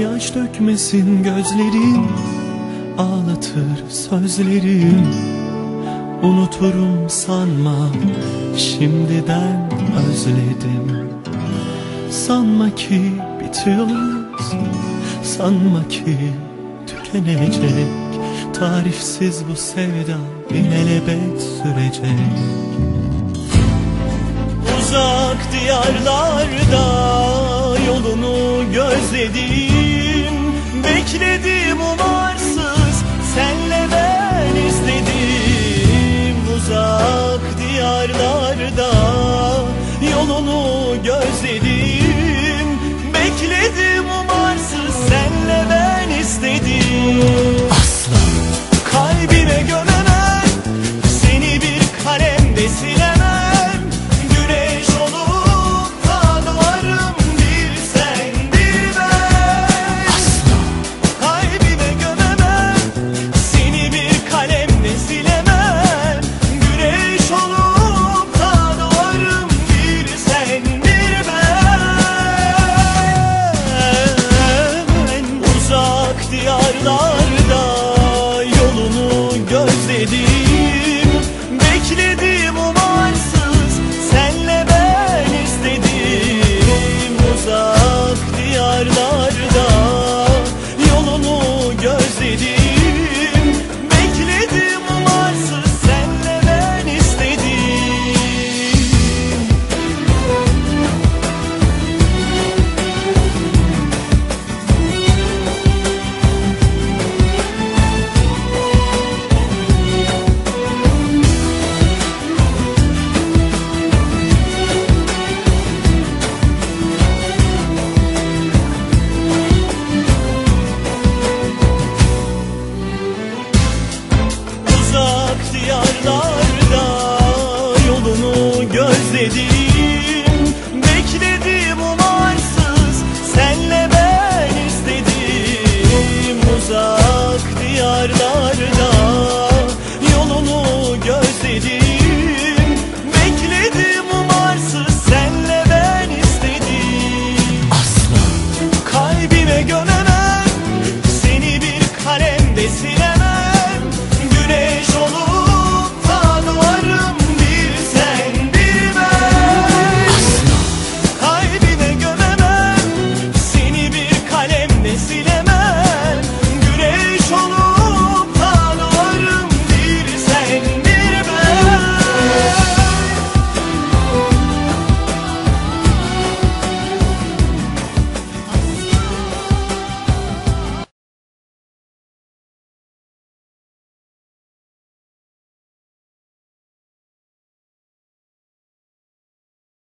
Yaş dökmesin gözlerim Ağlatır sözlerim. Unuturum sanma Şimdiden özledim. Sanma ki bitiyoruz Sanma ki tükenecek. Tarifsiz bu sevda ilelebet sürecek. Uzak diyarlarda yolunu gözledim Bekledim umarsız mi silencio.